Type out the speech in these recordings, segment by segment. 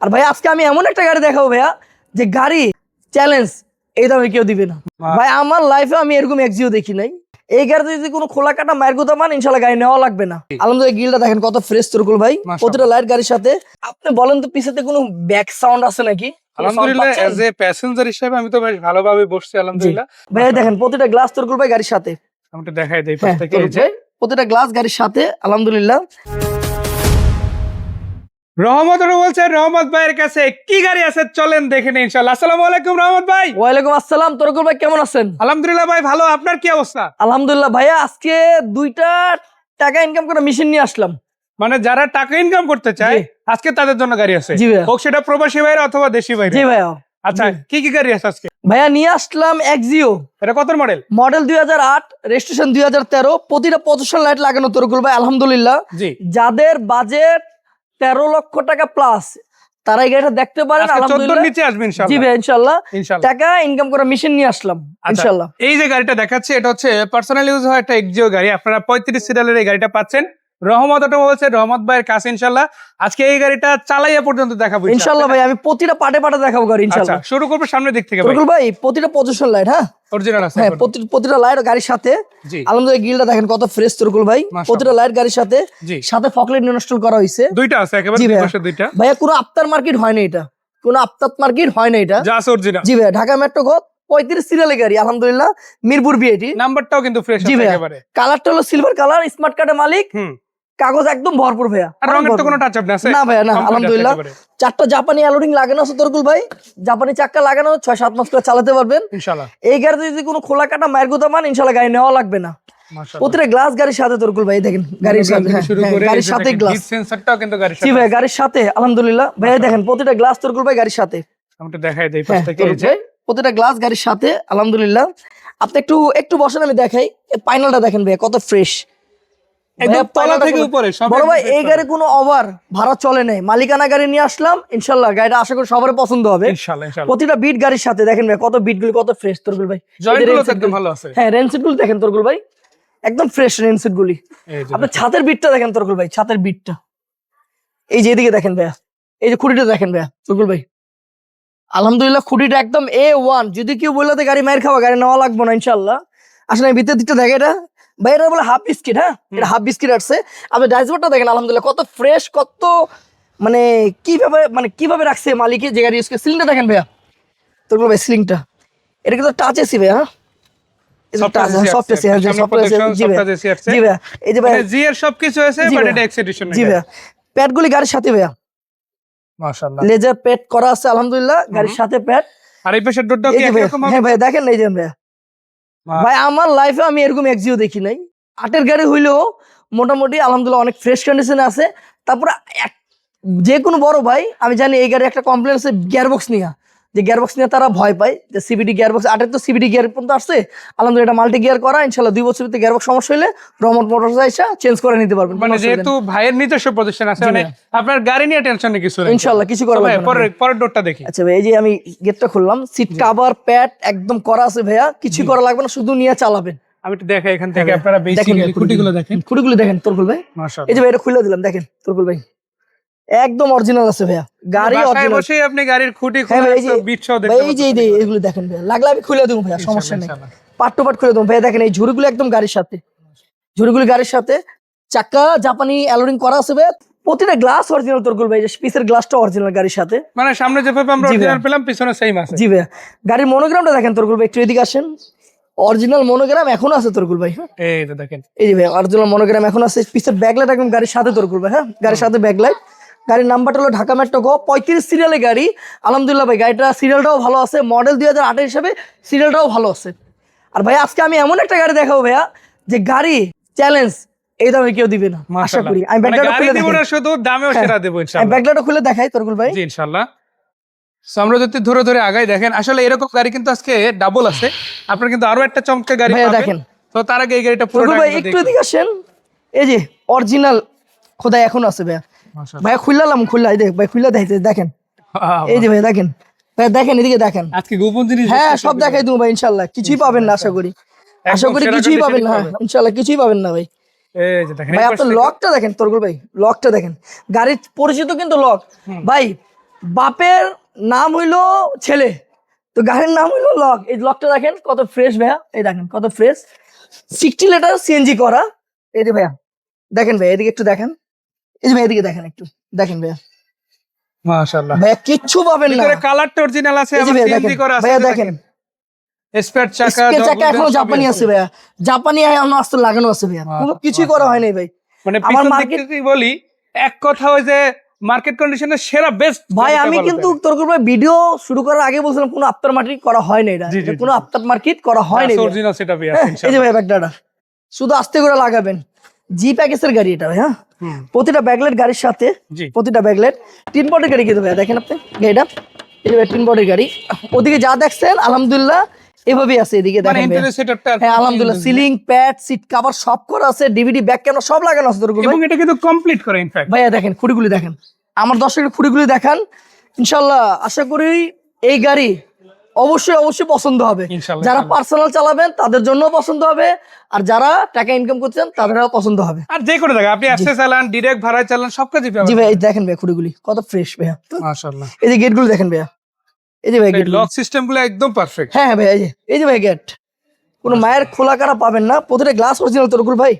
আর ভাই আজকে আমি এমন একটা গাড়ি দেখাবো ভাইয়া যে গাড়ি চ্যালেঞ্জ এই দামে কেউ দিবে না। ভাই আমার লাইফে আমি এরকম এক্সিও দেখি নাই। এই গাড়িতে যদি কোনো খোলা কাটা মায়ের কথা মান ইনশাল্লাহ গাড়ি নেওয়া লাগবে না। আলহামদুলিল্লাহ গিলটা দেখেন কত ফ্রেশ তরকুল ভাই। প্রতিটা লাইট গাড়ির সাথে। আপনি বলেন তো পিছাতে কোনো ব্যাক সাউন্ড আছে নাকি? আলহামদুলিল্লাহ এজ এ প্যাসেঞ্জার হিসেবে আমি তো বেশ ভালোভাবে বসছি আলহামদুলিল্লাহ। ভাই দেখেন প্রতিটা গ্লাস তরকুল ভাই গাড়ির সাথে। দেখাই দেই পাশ হ্যাঁ থেকে প্রতিটা গ্লাস গাড়ির সাথে আলহামদুলিল্লাহ। রহমত বলছে রহমত ভাইয়ের কাছে কি গাড়ি আছে চলেন দেখে নিন ইনশাআল্লাহ। আসসালামু আলাইকুম রহমত ভাই। ওয়ালাইকুম আসসালাম তরকুল ভাই কেমন আছেন? আলহামদুলিল্লাহ ভাই ভালো। আপনার কি অবস্থা? আলহামদুলিল্লাহ ভাইয়া আজকে দুইটা টাকা ইনকাম করে মেশিন নিয়ে আসলাম। মানে যারা টাকা ইনকাম করতে চায় আজকে তাদের জন্য গাড়ি আছে। জি হোক সেটা প্রবাসী ভাইরা অথবা দেশি ভাইরা জি ভাইয়া। আচ্ছা কি কি গাড়ি আছে আজকে? ভাইয়া নিয়ে আসলাম এক্সিও এটা কত মডেল মডেল দুই হাজার আট রেজিস্ট্রেশন দুই হাজার তেরো প্রতিটা পজিশন লাইট লাগানো তরকুল ভাই আলহামদুলিল্লাহ। যাদের বাজেট তেরো লক্ষ টাকা প্লাস তারা এই গাড়িটা দেখতে পারেন আজকে 14 আলহামদুলিল্লাহ। জি ভাই ইনশাল্লাহ ইনশাআল্লাহ। টাকা ইনকাম করা মেশিন নিয়ে আসলাম আচ্ছা। ইনশাল্লাহ এই যে গাড়িটা দেখাচ্ছে এটা হচ্ছে পার্সোনাল ইউজ হয় একটা এক্সিও গাড়ি। আপনারা পঁয়ত্রিশ সিরিয়ালের এই গাড়িটা পাচ্ছেন। রহমত অটোমোবাইলস বলছে রহমত ভাইয়ের কাছে ইনশাল্লাহ। আজকে এই গাড়িটা চালাইয়া পর্যন্ত দেখাবো ইনশাল্লাহ। ভাই আমি প্রতিটা পাটে পাটে দেখাবো গাড়ি আচ্ছা ইনশাল্লাহ। শুরু করব সামনের দিক থেকে ভাই। ভাই প্রতিটা পজিশন লাইট হ্যাঁ? অরিজিনাল আছে হ্যাঁ প্রতি- প্রতিটা লাইট গাড়ির সাথে। আলহামদুলিল্লাহ গিলটা দেখেন কত ফ্রেশ তরকুল ভাই। প্রতিটা লাইট গাড়ির সাথে। সাথে ফকলেট ইনস্টল করা হয়েছে। দুইটা আছে একেবারে দুইটা। ভাইয়া কোনো আফতার মার্কেট হয় না এটা। কোনো আফতার মার্কেট হয় না এটা। যা অরিজিনাল জি ভাইয়া ঢাকা মেট্রো গো পঁয়ত্রিশ সিরিয়ালের গাড়ি আলহামদুলিল্লাহ মিরপুর বিএটি নাম্বারটাও কিন্তু ফ্রেশ জি ভাইয়া। কালারটা হলো সিলভার কালার স্মার্ট কার্ডের মালিক। কাগজ একদম ভরপুর ভাইয়া। রঙের তো কোনো টাচ আপ না আছে? না ভাইয়া না আলহামদুলিল্লাহ। চারটা জাপানি অ্যালোডিং লাগানো আছে তরকুল ভাই। জাপানি চাক্কা লাগানো ছয় সাত মাস করে চালাতে পারবেন। ইনশাআল্লাহ। এই গাড়িতে যদি কোনো খোলা কাটা মায়ের মান গাড়ি নেওয়া লাগবে না। প্রতিটা গ্লাস গাড়ির সাথে তরকুল ভাই দেখেন গাড়ির সাথে হ্যাঁ, হ্যাঁ, গাড়ির সাথে গ্লাস সেন্সরটাও কিন্তু গাড়ির জি সাথে ভাই গাড়ির সাথে আলহামদুলিল্লাহ। ভাইয়া দেখেন প্রতিটা গ্লাস তরকুল ভাই গাড়ির সাথে। আমি দেখাই দেই পাশ হ্যাঁ থেকে এই যে। ভাই, প্রতিটা গ্লাস গাড়ির সাথে আলহামদুলিল্লাহ। আপনি একটু একটু বসেন আমি দেখাই। পাইনালটা দেখেন ভাইয়া কত ফ্রেশ একদম তলা থেকে উপরে বড় ভাই এই গাড়ি কোনো ওভার ভাড়া চলে নাই। মালিকানা গাড়ি নিয়ে আসলাম ইনশাল্লাহ গাড়িটা আশা করি সবার পছন্দ হবে। প্রতিটা বিট গাড়ির সাথে দেখেন ভাই কত বিটগুলো কত ফ্রেশ ভাই। একদম ভালো আছে। হ্যাঁ রেনসিটগুলো দেখেন ভাই। একদম ফ্রেশ রেনসিট গুলি। ছাতের বিটটা দেখেন। তরকুল ভাই ছাতের বিটটা এই যে এদিকে দেখেন ভাইয়া এই যে খুঁটিটা দেখেন ভাইয়া তরকুল ভাই। আলহামদুলিল্লাহ খুঁটিটা একদম এ ওয়ান যদি কেউ বলল তো গাড়ি মায়ের খাওয়া গাড়ি নেওয়া লাগবে না ইনশাল্লাহ। আসলে আমি ভিতরের দিকটা দেখে এটা ভাই এটা বলে হাফ বিস্কিট হ্যাঁ? এটা হাফ বিস্কিট আসছে। আপনি ডাইসবোর্ডটা দেখেন আলহামদুলিল্লাহ কত ফ্রেশ কত মানে কীভাবে মানে কীভাবে রাখছে মালিকে যে গাড়ি ইউজ করে সিলিংটা দেখেন ভাইয়া। তোর ভাই সিলিংটা এটা কিন্তু টাচ এসি ভাইয়া হ্যাঁ? প্যাডগুলি গাড়ির সাথে ভাইয়া। লেজার প্যাড করা আছে আলহামদুলিল্লাহ গাড়ির সাথে প্যাড আর এই পাশের ডোরটাও কি যে ভাইয়া, হবে? হ্যাঁ ভাই দেখেন এই যে ভাইয়া। ভাই, আমার লাইফে আমি এরকম একজিও দেখি নাই। আটের গাড়ি হইলেও মোটামুটি, আলহামদুলিল্লাহ, অনেক ফ্রেশ কন্ডিশনে আছে। তারপরে যে কোনো বড় ভাই, আমি জানি এই গাড়ি একটা কমপ্লেন আছে গিয়ারবক্স নিয়ে। যে গিয়ারবক্স নিয়ে তারা ভয় পায় যে সিবিডি গিয়ারবক্স আটের তো সিবিডি গিয়ার পর্যন্ত আসছে। আলহামদুলিল্লাহ এটা মাল্টি গিয়ার করা ইনশাল্লাহ দুই বছর ভিতরে গিয়ারবক্স সমস্যা হলে রহমত মোটরস আইসা চেঞ্জ করে নিতে পারবেন মানে যেহেতু ভাইয়ের নিজস্ব প্রতিষ্ঠান আছে মানে আপনার গাড়ি নিয়ে টেনশন নেই কিছু ইনশাল্লাহ কিছু করা লাগবে পরের পরের ডোরটা দেখি। আচ্ছা ভাই এই যে আমি গেটটা খুললাম সিট কাভার প্যাড একদম করা আছে ভাইয়া। কিছু করা লাগবে না শুধু নিয়ে চালাবেন। আমি একটু দেখাই এখান থেকে হ্যাঁ, আপনারা দেখেন বেসিক খুঁটিগুলো দেখেন। খুঁটিগুলো দেখেন তোরকুল ভাই। এই যে ভাই এটা খুলে দিলাম দেখেন তোরকুল ভাই। একদম অরিজিনাল আছে ভাইয়া। গাড়ি বাসায় অরিজিনাল বসেই আপনি গাড়ির খুঁটি হ্যাঁ খোলা দেখতে এই যে এগুলো দেখেন ভাইয়া লাগলে আমি খুলে দেবো ভাইয়া সমস্যা নেই। পাট টু পাট খুলে দেবো। ভাইয়া দেখেন এই ঝুড়িগুলো একদম গাড়ির সাথে। ঝুড়িগুলো গাড়ির সাথে। চাকা জাপানি অ্যালোডিং করা আছে ভাইয়া। প্রতিটা গ্লাস অরিজিনাল তোরকুল ভাই পিসের গ্লাসটা অরিজিনাল গাড়ির সাথে। মানে সামনে যেভাবে আমরা অরিজিনাল পেলাম পিছনে সেম আছে। জি ভাইয়া। গাড়ির মনোগ্রামটা দেখেন তোরকুল ভাই একটু এদিকে আসেন। অরিজিনাল মনোগ্রাম এখনও আছে তোরকুল ভাই হ্যাঁ। এই তো দেখেন। এই যে ভাই অরিজিনাল মনোগ্রাম এখন আছে। পিসের ব্যাকলাইট একদম গাড়ির সাথে তোর করবে হ্যাঁ। গাড়ির সাথে ব্যাকলাইট গাড়ির নাম্বারটা হলো ঢাকা মেট্রো গো পঁয়ত্রিশ সিরিয়ালের গাড়ি। আলহামদুলিল্লাহ ভাই গাড়িটা সিরিয়ালটাও ভালো আছে মডেল দুই হাজার আটের হিসাবে সিরিয়ালটাও ভালো আছে। আর ভাই আজকে আমি এমন একটা গাড়ি দেখাবো ভাইয়া যে গাড়ি চ্যালেঞ্জ এই দামে কেউ দিবে না। আশা করি। আমি মানে খুলে দিব দেখাই না শুধু দামেও হ্যাঁ। সেরা দেবো আমি ইনশাআল্লাহ খুলে দেখাই তোরকুল ভাই। জি ইনশাআল্লাহ। আমরা যদি ধরে ধরে আগাই দেখেন আসলে এরকম গাড়ি কিন্তু আজকে ডাবল আছে। আপনার কিন্তু আরও একটা চমৎকার গাড়ি পাবেন। দেখেন। তো তার আগে এই গাড়িটা পুরো ভাই একটু এদিকে আসেন। এই যে অরিজিনাল খোদাই এখন আছে ভাইয়া। ভাইয়া খুললাম খুললা এই দেখ ভাই খুললা দেখেন। এই যে ভাই দেখেন। ভাই দেখেন এদিকে দেখেন। আজকে গোপন জিনিস হ্যাঁ সব দেখাই দেবো ভাই ইনশাল্লাহ। কিছুই পাবেন না আশা করি। আশা করি কিছুই পাবেন না। ইনশাল্লাহ কিছুই পাবেন না ভাই। ভাই আপনার লকটা দেখেন তরগুল ভাই লকটা দেখেন। গাড়ির পরিচিত কিন্তু লক। ভাই বাপের নাম হইল ছেলে। তো গাড়ির নাম হইল লক। এই লকটা দেখেন কত ফ্রেশ ভাইয়া। এই দেখেন কত ফ্রেশ সিক্সটি লিটার সিএনজি করা। এই যে ভাইয়া দেখেন ভাইয়া এদিকে একটু দেখেন। এই যে ভাই এদিকে দেখেন একটু। দেখেন ভাইয়া। মাশাআল্লাহ। ভাইয়া কিচ্ছু পাবেন না। ভিতরে কালারটা অরিজিনাল আছে আবার সিএনজি করা আছে ভাইয়া দেখেন। স্পেয়ার চাকা চাকা এখনও জাপানি আছে ভাইয়া। জাপানি এখনও আসতে লাগানো আছে ভাইয়া। কোনো কিছুই করা হয় নাই ভাই। মানে আমার থেকে বলি এক কথা ওই যে মার্কেট কন্ডিশনের সেরা বেস্ট ভাই আমি কিন্তু তোর ভাই ভিডিও শুরু করার আগে বলছিলাম কোনো আফটার মার্কেট করা হয় না এটা কোনো। আফটার মার্কেট করা হয় না অরিজিনাল সেটআপই আছে এই যে ভাই ব্যাগডাটা শুধু আস্তে করে লাগাবেন। জি প্যাকেজের গাড়ি এটা ভাই হ্যাঁ? হুম, প্রতিটা ব্যাগলেট গাড়ির সাথে প্রতিটা ব্যাগলেট তিন বটের গাড়ি কিন্তু ভাই দেখেন আপনি গাড়িটা। ভাই তিন বটের গাড়ি। ওদিকে যা দেখছেন আলহামদুলিল্লাহ এভাবেই আছে এদিকে মানে দেখেন হ্যাঁ আলহামদুলিল্লাহ সিলিং প্যাড সিট কভার সব করা আছে ডিভিডি ব্যাগ কেন সব লাগানো আছে এবং এটা কিন্তু কমপ্লিট করে ইনফ্যাক্ট ভাইয়া দেখেন খুঁড়িগুলি দেখেন। আমার দর্শকের খুঁড়িগুলি দেখান। ইনশাল্লাহ আশা করি এই গাড়ি অবশ্যই অবশ্যই পছন্দ হবে। যারা পার্সোনাল চালাবেন তাদের জন্য পছন্দ হবে। আর যারা টাকা ইনকাম করছেন তাদেরও পছন্দ হবে। আর যে করে জায়গা আপনি অ্যাক্সেস চালান ডিরেক্ট ভাড়ায় চালান সব কাজই জি ভাই এই দেখেন ভাই খুঁড়িগুলি কত ফ্রেশ ভাইয়া। মাশাআল্লাহ। এই যে গেটগুলো দেখেন ভাইয়া। এই যে ভাই গেট লক সিস্টেমগুলো একদম পারফেক্ট হ্যাঁ হ্যাঁ ভাই এই যে এই যে ভাই গেট কোনো মায়ের খোলা কারা পাবেন না। প্রতিটা গ্লাস অরিজিনাল তোরগুল ভাই।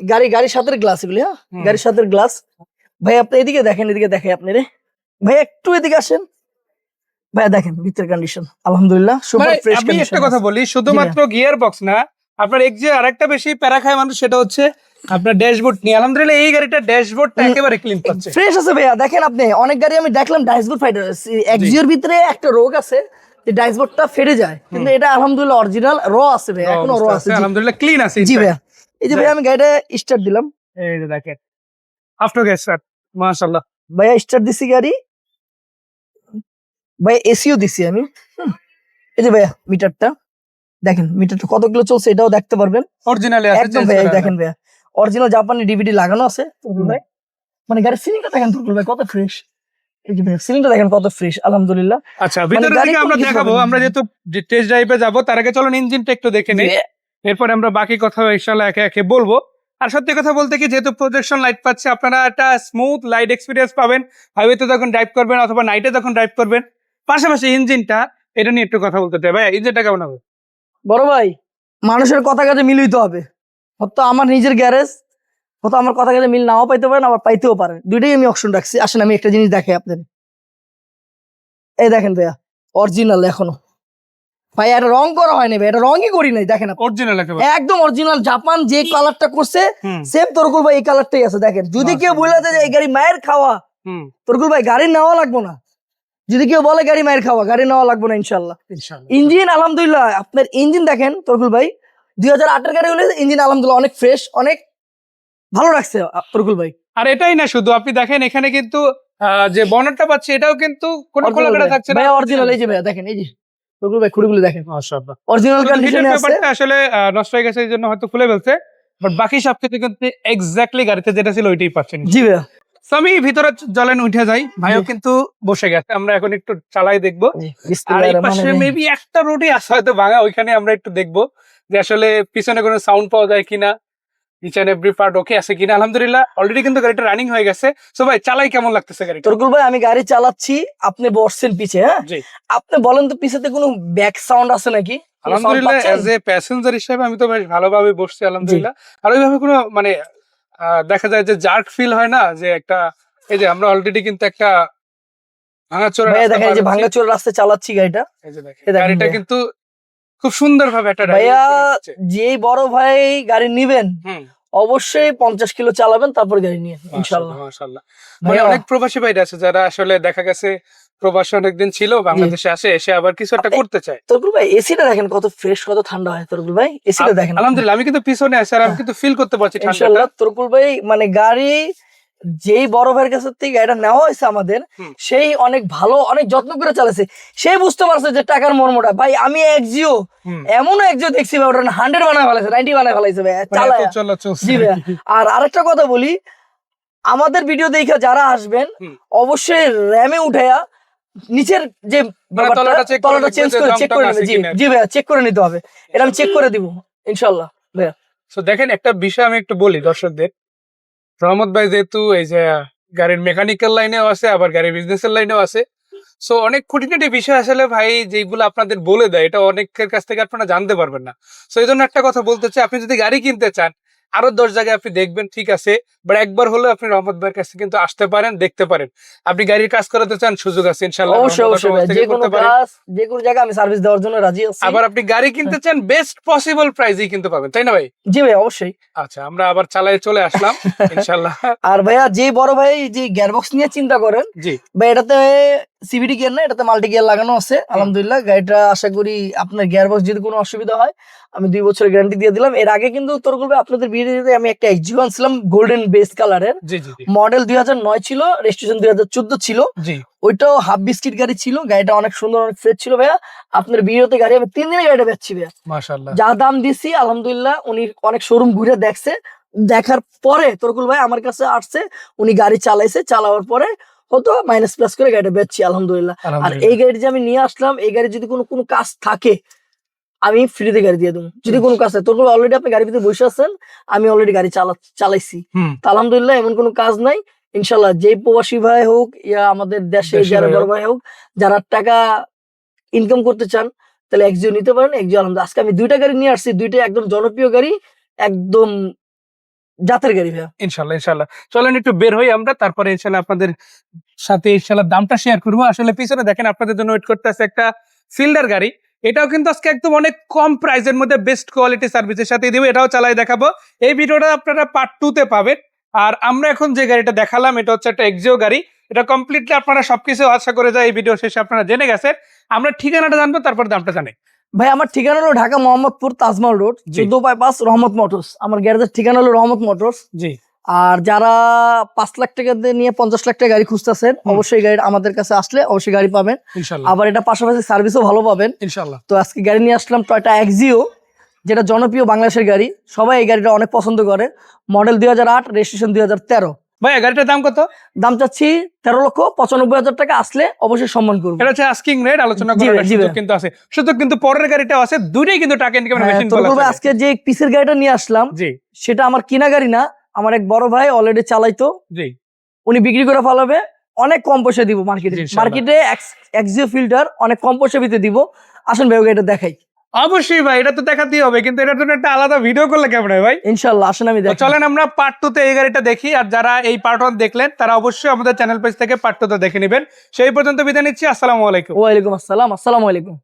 গাড়ি গাড়ির সাথে গ্লাস এগুলি হ্যাঁ। গাড়ির সাথে গ্লাস ভাই আপনি এদিকে দেখেন এদিকে দেখে আপনি রে। ভাই একটু এদিকে আসেন। ভাই দেখেন ভিতরের কন্ডিশন আলহামদুলিল্লাহ সুপার ফ্রেশ আমি একটা কথা বলি শুধুমাত্র গিয়ার বক্স না আপনার এক যে আরেকটা বেশি প্যারা খায় মানুষ সেটা হচ্ছে আপনার ড্যাশবোর্ড নিয়ে। আলহামদুলিল্লাহ এই গাড়িটা ড্যাশবোর্ডটা। একেবারে ক্লিন পাচ্ছে। ফ্রেশ আছে ভাইয়া। দেখেন আপনি অনেক গাড়ি আমি দেখলাম ডাইসবোর্ড ফাইটার এক্সিওর ভিতরে একটা রোগ আছে যে ডাইসবোর্ডটা ফেটে যায়। কিন্তু এটা আলহামদুলিল্লাহ অরিজিনাল র আছে ভাই এখনও র আছে। আলহামদুলিল্লাহ ক্লিন আছে জি ভাইয়া। এই যে ভাইয়া আমি গাড়িটা স্টার্ট দিলাম। এই দেখেন আফটার গ্যাস স্যার মাশাআল্লাহ। ভাইয়া স্টার্ট দিছি গাড়ি। ভাইয়া এসিও দিছি আমি। এই যে ভাইয়া মিটারটা। দেখেন মিটারটা কত কিলো চলছে এটাও দেখতে পারবেন। অরিজিনালি একদম ভাইয়া দেখেন ভাইয়া। অরিজিনাল জাপানি ডিভিডি লাগানো আছে ভাই। মানে গাড়ির সিলিংটা দেখেন তুকুল ভাই কত ফ্রেশ এই যে ভাইয়া সিলিংটা দেখেন কত ফ্রেশ আলহামদুলিল্লাহ। আচ্ছা ভিতরে থেকে আমরা দেখাবো আমরা যেহেতু টেস্ট ড্রাইভে যাব তার আগে চলুন ইঞ্জিনটা একটু দেখে নেই। এরপরে আমরা বাকি কথা ইনশাল্লাহ একে একে বলব। আর সত্যি কথা বলতে কি যেহেতু প্রজেকশন লাইট পাচ্ছে আপনারা একটা স্মুথ লাইট এক্সপিরিয়েন্স পাবেন। হাইওয়েতে যখন ড্রাইভ করবেন অথবা নাইটে যখন ড্রাইভ করবেন পাশাপাশি ইঞ্জিনটা এটা নিয়ে একটু কথা বলতে চাই। ভাই ইঞ্জিনটা কেমন হবে? বড় ভাই মানুষের কথা কাজে মিল হইতে হবে। হয়তো আমার নিজের গ্যারেজ হয়তো আমার কথা কাজে মিল নাও পাইতে পারেন আবার পাইতেও পারে দুইটাই আমি অপশন রাখছি। আসেন আমি একটা জিনিস দেখাই আপনাদের। এই দেখেন ভাইয়া অরিজিনাল এখনও। ভাই এটা রং করা হয়নি ভাই এটা রঙই করি নাই দেখেন অরিজিনাল একেবারে একদম অরিজিনাল জাপান যে কালারটা করছে সেম তোরকুল ভাই এই কালারটাই আছে দেখেন। যদি কেউ বলে যে এই গাড়ি মায়ের খাওয়া হুম। তোরকুল ভাই গাড়ি নেওয়া লাগবো না। যদি কেউ বলে গাড়ি মায়ের খাওয়া গাড়ি নেওয়া লাগবে না ইনশাল্লাহ ইঞ্জিন আলহামদুলিল্লাহ আপনার ইঞ্জিন দেখেন তরকুল ভাই দুই হাজার আটের গাড়ি হলে ইঞ্জিন আলহামদুলিল্লাহ অনেক ফ্রেশ অনেক ভালো লাগছে তরকুল ভাই। আর এটাই না শুধু আপনি দেখেন এখানে কিন্তু যে বনারটা পাচ্ছে এটাও কিন্তু কোনো খোলা থাকছে না। অরিজিনাল এই যে ভাই দেখেন এই যে তরকুল ভাই খুঁড়িগুলো দেখেন। মাশাআল্লাহ। অরিজিনাল কন্ডিশনে আছে। আসলে নষ্ট হয়ে গেছে এই জন্য হয়তো খুলে ফেলছে। বাট বাকি সবকিছু কিন্তু এক্স্যাক্টলি গাড়িতে যেটা ছিল ওইটাই পাচ্ছেন। জি ভাইয়া। তো আমি ভিতরে জলেন উঠে যাই ভাইও কিন্তু বসে গেছে। আমরা এখন একটু চালাই দেখব। আর এই পাশে মেবি একটা রোডই আছে হয়তো ভাঙা ওইখানে আমরা একটু দেখব যে আসলে পিছনে কোনো সাউন্ড পাওয়া যায় কিনা। Each and every part okay আছে কিনা। আলহামদুলিল্লাহ অলরেডি কিন্তু গাড়িটা রানিং হয়ে গেছে। সো ভাই চালাই কেমন লাগতেছে গাড়িটা? তরকুল ভাই আমি গাড়ি চালাচ্ছি আপনি বসছেন পিছে হ্যাঁ? আপনি বলেন তো পিছেতে কোনো ব্যাক সাউন্ড আছে নাকি? আলহামদুলিল্লাহ? এজ এ প্যাসেঞ্জার হিসেবে আমি তো বেশ ভালোভাবে বসছি আলহামদুলিল্লাহ। আর ওইভাবে কোনো মানে দেখা যায় যে জার্ক ফিল হয় না? যে একটা এই যে আমরা অলরেডি কিন্তু একটা ভাঙাচোরা ভাইয়া দেখেন এই যে রাস্তা চালাচ্ছি গাড়িটা। এই যে দেখেন, গাড়িটা কিন্তু খুব সুন্দর ভাবে একটা ভাইয়া যেই বড় ভাই গাড়ি নিবেন হুম। অবশ্যই পঞ্চাশ কিলো চালাবেন তারপর গাড়ি নিয়ে ইনশাল্লাহ। মানে অনেক প্রবাসী ভাইরা আছে যারা আসলে দেখা গেছে প্রবাসী অনেকদিন ছিল বাংলাদেশে আসে এসে আবার কিছু একটা করতে চায়। তরকুল ভাই এসিটা দেখেন কত ফ্রেশ কত ঠান্ডা হয় তরকুল ভাই এসিটা দেখেন আলহামদুলিল্লাহ আমি কিন্তু পিছনে আছি আর আমি কিন্তু ফিল করতে পারছি ইনশাল্লাহ তরকুল ভাই মানে গাড়ি যেই বড় ভাইয়ের কাছ থেকে গাড়িটা নেওয়া হয়েছে আমাদের সেই অনেক ভালো অনেক যত্ন করে চালাছে সেই বুঝতে পারছে যে টাকার মর্মটা। ভাই আমি একজিও এমন এমনও একজিও দেখছি ভাই ওটা হান্ড্রেড বানায় ফেলাইছে নাইনটি বানায় ফেলাইছে ভাই মানে চালায়। জি ভাইয়া। আর আরেকটা কথা বলি আমাদের ভিডিও দেখে যারা আসবেন অবশ্যই র্যামে উঠাইয়া নিচের যে ব্যাপারটা, তলাটা চেঞ্জ করে চেক করে নেবে। জি ভাইয়া চেক করে নিতে হবে। এটা আমি চেক করে দিব ইনশাল্লাহ ভাইয়া। তো দেখেন একটা বিষয় আমি একটু বলি দর্শকদের। রহমত ভাই যেহেতু এই যে গাড়ির মেকানিক্যাল লাইনেও আছে, আবার গাড়ির বিজনেসের লাইনেও আছে। সো অনেক খুঁটিনাটি বিষয় আসলে ভাই যেগুলো আপনাদের বলে দেয়, এটা অনেকের কাছ থেকে আপনারা জানতে পারবেন না। সো এই জন্য একটা কথা বলতে চাই, আপনি যদি গাড়ি কিনতে চান আরও দশ জায়গায় আপনি দেখবেন ঠিক আছে? বাট একবার হলেও আপনি রহমত ভাইয়ের কাছে কিন্তু আসতে পারেন দেখতে পারেন। আপনি গাড়ির কাজ করাতে চান সুযোগ আছে ইনশাল্লাহ অবশ্যই অবশ্যই যে কোনো। কাজ যে কোনো জায়গায় আমি সার্ভিস দেওয়ার জন্য রাজি আছি। আবার আপনি গাড়ি কিনতে চান বেস্ট পসিবল প্রাইসেই কিন্তু পাবেন তাই না ভাই? জি ভাই অবশ্যই। আচ্ছা আমরা আবার চালাই চলে আসলাম ইনশাল্লাহ আর ভাইয়া যে বড় ভাই যে গিয়ারবক্স নিয়ে চিন্তা করেন জি। ভাই এটাতে সিভিটি গিয়ার না এটাতে মাল্টি গিয়ার লাগানো আছে। আলহামদুলিল্লাহ গাড়িটা আশা করি আপনার গিয়ার গিয়ারবক্স যদি কোনো অসুবিধা হয় আমি দুই বছরের গ্যারান্টি দিয়ে দিলাম। এর আগে কিন্তু তোর করবে আপনাদের ভিডিওতে আমি একটা এক্সিও আনছিলাম গোল্ডেন বেস কালারের মডেল দুই হাজার নয় ছিল রেজিস্ট্রেশন দুই হাজার চোদ্দ ছিল। ওইটাও হাফ বিস্কিট গাড়ি ছিল গাড়িটা অনেক সুন্দর অনেক ফ্রেশ ছিল ভাইয়া। আপনার ভিডিওতে গাড়ি আমি তিন দিনে গাড়িটা বেচছি ভাইয়া। যা দাম দিছি আলহামদুলিল্লাহ উনি অনেক শোরুম ঘুরে দেখছে। দেখার পরে তরকুল ভাই আমার কাছে আসছে উনি গাড়ি চালাইছে চালাবার পরে হতো মাইনাস প্লাস করে গাড়িটা বেচছি আলহামদুলিল্লাহ। আর এই গাড়ি যে আমি নিয়ে আসলাম এই গাড়ি যদি কোনো কোনো কাজ থাকে আমি ফ্রিতে গাড়ি দিয়ে দেবো। যদি কোনো কাজ থাকে তরকুল অলরেডি আপনি গাড়ির ভিতরে বসে আছেন আমি অলরেডি গাড়ি চালা চালাইছি। হুম। আলহামদুলিল্লাহ এমন কোনো কাজ নাই। ইনশাল্লাহ যে প্রবাসী ভাই হোক ইয়া আমাদের দেশে যারা বড় হোক। ভাই হোক যারা টাকা ইনকাম করতে চান তাহলে একজিও নিতে পারেন একজিও আলহামদুলিল্লাহ। আজকে আমি দুইটা গাড়ি নিয়ে আসছি দুইটা একদম জনপ্রিয় গাড়ি একদম জাতের গাড়ি, ভাইয়া। ইনশাল্লাহ ইনশাল্লাহ। চলেন একটু বের হই আমরা, তারপরে ইনশাল্লাহ আপনাদের সাথে ইনশাল্লাহ দামটা শেয়ার করব। আসলে পিছনে দেখেন আপনাদের জন্য ওয়েট করতে আছে একটা ফিল্ডার গাড়ি। এটাও কিন্তু আজকে একদম অনেক কম প্রাইসের মধ্যে বেস্ট কোয়ালিটি সার্ভিসের সাথে দিব, এটাও চালাই দেখাবো। এই ভিডিওটা আপনারা পার্ট টু তে পাবেন। আর আমরা এখন যে গাড়িটা দেখালাম, এটা হচ্ছে একটা এক্সিও গাড়ি। এটা কমপ্লিটলি আপনারা সবকিছু আশা করে যায় এই ভিডিও শেষে আপনারা জেনে গেছেন। আমরা ঠিকানাটা জানব, তারপর দামটা জানি ভাই আমার ঠিকানা হলো ঢাকা মোহাম্মদপুর তাজমহল রোড। চোদ্দ বাইপাস রহমত মোটরস। আমার গ্যারেজের ঠিকানা হলো রহমত মোটরস। জি। আর যারা পাঁচ লাখ টাকা দিয়ে নিয়ে পঞ্চাশ লাখ টাকা গাড়ি খুঁজতেছেন অবশ্যই গাড়ি আমাদের কাছে আসলে অবশ্যই গাড়ি পাবেন। আবার এটা পাশাপাশি সার্ভিসও ভালো পাবেন। ইনশাল্লাহ। তো আজকে গাড়ি নিয়ে আসলাম টয়টা এক্সিও যেটা জনপ্রিয় বাংলাদেশের গাড়ি। সবাই এই গাড়িটা অনেক পছন্দ করে। মডেল দুই হাজার আট রেজিস্ট্রেশন দুই হাজার তেরো। ভাই গাড়িটার দাম কত? দাম চাচ্ছি তেরো লক্ষ পঁচানব্বই হাজার টাকা। আসলে অবশ্যই সম্মান করব। এটা হচ্ছে আস্কিং রেট আলোচনা করার সুযোগ কিন্তু আছে। সুযোগ কিন্তু পরের গাড়িটাও আছে দুইটাই কিন্তু টাকা হ্যাঁ, মেশিন বলা আজকে যে পিসের গাড়িটা নিয়ে আসলাম জি। সেটা আমার কিনা গাড়ি না আমার এক বড় ভাই অলরেডি চালাইতো। জি। উনি বিক্রি করে ফেলাবে অনেক কম পয়সা দিব মার্কেটে মার্কেটে এক্সিও ফিল্টার অনেক কম পয়সা দিতে দিব। আসুন ভাই এটা দেখাই। অবশ্যই ভাই এটা তো দেখাতেই হবে কিন্তু এটার জন্য একটা আলাদা ভিডিও করলে কেমন হয় ভাই? ইনশাল্লাহ আসলে আমি চলেন আমরা পার্ট টু তে এই গাড়িটা দেখি আর যারা এই পার্ট ওয়ান দেখলেন তারা অবশ্যই আমাদের চ্যানেল পেজ থেকে পার্ট টু তে দেখে নেবেন। সেই পর্যন্ত বিদায় নিচ্ছি আসসালামু আলাইকুম। ওয়ালাইকুম আসসালাম আসসালামু আলাইকুম।